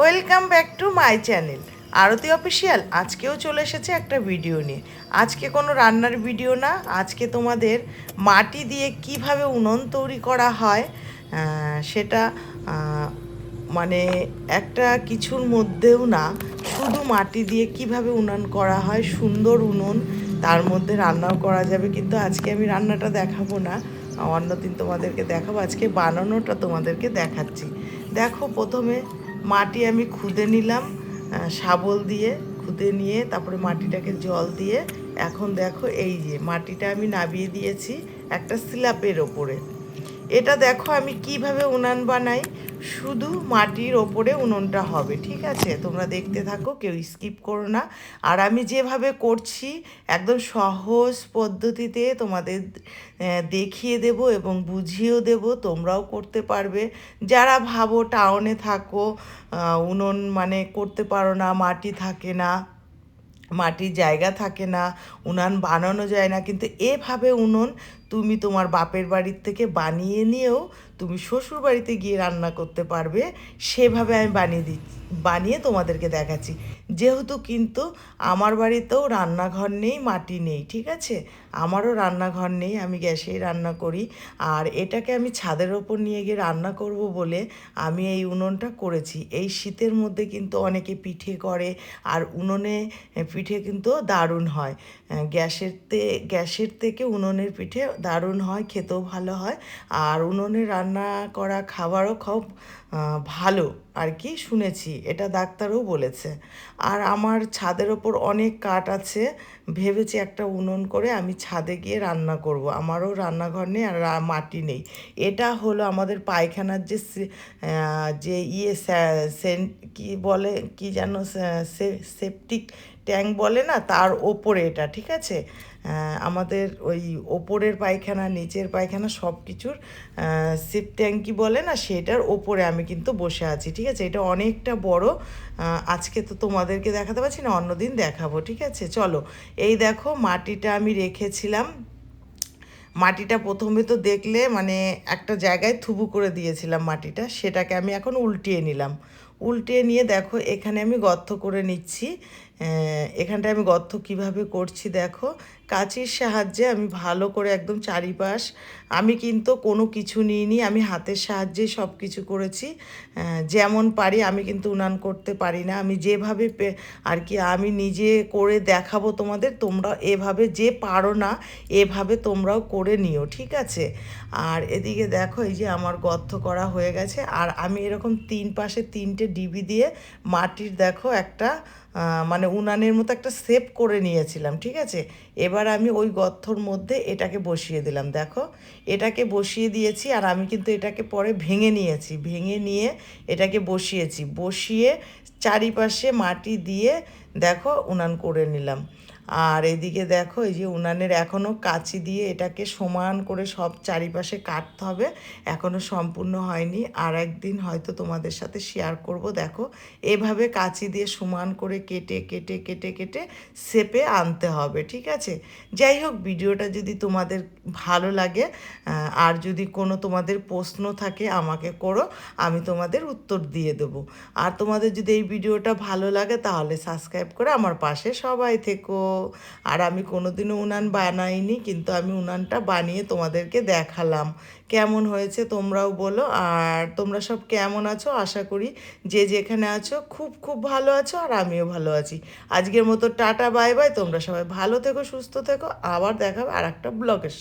Welcome back to my channel. Arati official, আজকেও চলে এসেছে একটা ভিডিও নিয়ে। আজকে কোনো রান্নার ভিডিও না, আজকে তোমাদের মাটি দিয়ে কীভাবে উনুন তৈরি করা হয় সেটা মানে একটা কিছুর মধ্যেও না, শুধু মাটি দিয়ে কীভাবে উনুন করা হয়, সুন্দর উনুন, তার মধ্যে রান্নাও করা যাবে, কিন্তু আজকে আমি রান্নাটা দেখাবো না। অন্যদিন তোমাদেরকে দেখাবো, আজকে বানানোটা তোমাদেরকে দেখাচ্ছি। দেখো প্রথমে মাটি আমি খুঁদে নিলাম শাবল দিয়ে খুঁদে নিয়ে তারপরে মাটিটাকে জল দিয়ে। এখন দেখো এই যে মাটিটা আমি নাবিয়ে দিয়েছি একটা স্ল্যাপের ওপরে। এটা দেখো আমি কীভাবে উনান বানাই। শুধু মাটির ওপরে উনুনটা হবে, ঠিক আছে? তোমরা দেখতে থাকো, কেউ স্কিপ করো না। আর আমি যেভাবে করছি, একদম সহজ পদ্ধতিতে তোমাদের দেখিয়ে দেব এবং বুঝিয়েও দেব, তোমরাও করতে পারবে। যারা ভাবো টাউনে থাকো উনুন মানে করতে পারো না, মাটি থাকে না, মাটির জায়গা থাকে না, উনান বানানো যায় না, কিন্তু এভাবে উনুন তুমি তোমার বাপের বাড়ির থেকে বানিয়ে নিয়েও তুমি শ্বশুর বাড়িতে গিয়ে রান্না করতে পারবে, সেভাবে আমি বানিয়ে দিচ্ছি বানিয়ে তোমাদেরকে দেখাচ্ছি। যেহেতু কিন্তু আমার বাড়িতেও রান্নাঘর নেই, মাটি নেই, ঠিক আছে? আমারও রান্নাঘর নেই, আমি গ্যাসেই রান্না করি। আর এটাকে আমি ছাদের ওপর নিয়ে গিয়ে রান্না করব বলে আমি এই উনুনটা করেছি। এই শীতের মধ্যে কিন্তু অনেকে পিঠে করে, আর উনুনে পিঠে কিন্তু দারুণ হয়। গ্যাসের তে, গ্যাসের থেকে উনুনের পিঠে দারুণ হয় খেতেও ভালো হয়। আর উনুনে রান্না করা খাবারও খুব ভালো। আর কি শুনেছি, এটা ডাক্তারও বলেছে। আর আমার ছাদের ওপর অনেক কাঠ আছে, ভেবেছি একটা উনুন করে আমি ছাদে গিয়ে রান্না করব। আমারও রান্নাঘর নেই আর মাটি নেই। এটা হলো আমাদের পায়খানার যে যে ইয়ে সে- সেন- কি বলে, কি যেন সেপটিক ট্যাঙ্ক বলে না, তার ওপরে এটা, ঠিক আছে? আমাদের ওই ওপরের পায়খানা, নিচের পায়খানা সব কিছুর সিপ ট্যাঙ্কি বলে না, সেটার ওপরে আমি কিন্তু বসে আছি, ঠিক আছে? এটা অনেকটা বড়। আজকে তো তোমাদেরকে দেখাতে পারছি না, অন্যদিন দেখাবো, ঠিক আছে? চলো, এই দেখো মাটিটা আমি রেখেছিলাম। মাটিটা প্রথমে তো দেখলে মানে একটা জায়গায় থুবু করে দিয়েছিলাম মাটিটা, সেটাকে আমি এখন উল্টিয়ে নিলাম। উল্টিয়ে নিয়ে দেখো, এখানে আমি গর্ত করে নিচ্ছি। এখানটায় আমি গর্ত কীভাবে করছি দেখো। কাঁচির সাহায্যে আমি ভালো করে একদম চারিপাশ, আমি কিন্তু কোনো কিছু নিইনি, আমি হাতের সাহায্যে সব কিছু করেছি যেমন পারি আমি কিন্তু উনান করতে পারি না। আমি যেভাবে আর কি আমি নিজে করে দেখাবো তোমাদের, তোমরা এভাবে যে পারো না, এভাবে তোমরাও করে নিও, ঠিক আছে? আর এদিকে দেখো, এই যে আমার গর্ত করা হয়ে গেছে। আর আমি এরকম তিন পাশে তিনটে ডিবি দিয়ে মাটির দেখো একটা মানে উনানের মতো একটা সেপ করে নিয়েছিলাম, ঠিক আছে? এবার আমি ওই গর্থর মধ্যে এটাকে বসিয়ে দিলাম, দেখো? এটাকে বসিয়ে দিয়েছি আর আমি কিন্তু এটাকে পরে ভেঙে নিয়েছি, ভেঙে নিয়ে এটাকে বসিয়েছি। বসিয়ে চারিপাশে মাটি দিয়ে দেখো উনান করে নিলাম। আর এদিকে দেখো, এই যে উনানের এখনও কাচি দিয়ে এটাকে সমান করে সব চারিপাশে কাটতে হবে। এখনও সম্পূর্ণ হয়নি। আর একদিন হয়তো তোমাদের সাথে শেয়ার করব। দেখো, এভাবে কাঁচি দিয়ে সমান করে কেটে কেটে কেটে কেটে সেপে আনতে হবে, ঠিক আছে? যাই হোক, ভিডিওটা যদি তোমাদের ভালো লাগে আর যদি কোনো তোমাদের প্রশ্ন থাকে, আমাকে করো, আমি তোমাদের উত্তর দিয়ে দেবো। আর তোমাদের যদি এই ভিডিওটা ভালো লাগে, তাহলে সাবস্ক্রাইব করে আমার পাশে সবাই থেকো। আর আমি কোনোদিনও উনান বানাইনি, কিন্তু আমি উনানটা বানিয়ে তোমাদেরকে দেখালাম। কেমন হয়েছে তোমরাও বলো, আর তোমরা সব কেমন আছো? আশা করি যে যেখানে আছো খুব খুব ভালো আছো, আর আমিও ভালো আছি। আজকের মতো টাটা, বাই বাই, তোমরা সবাই ভালো থেকো, সুস্থ থেকো, আবার দেখাবে আর একটা ব্লগের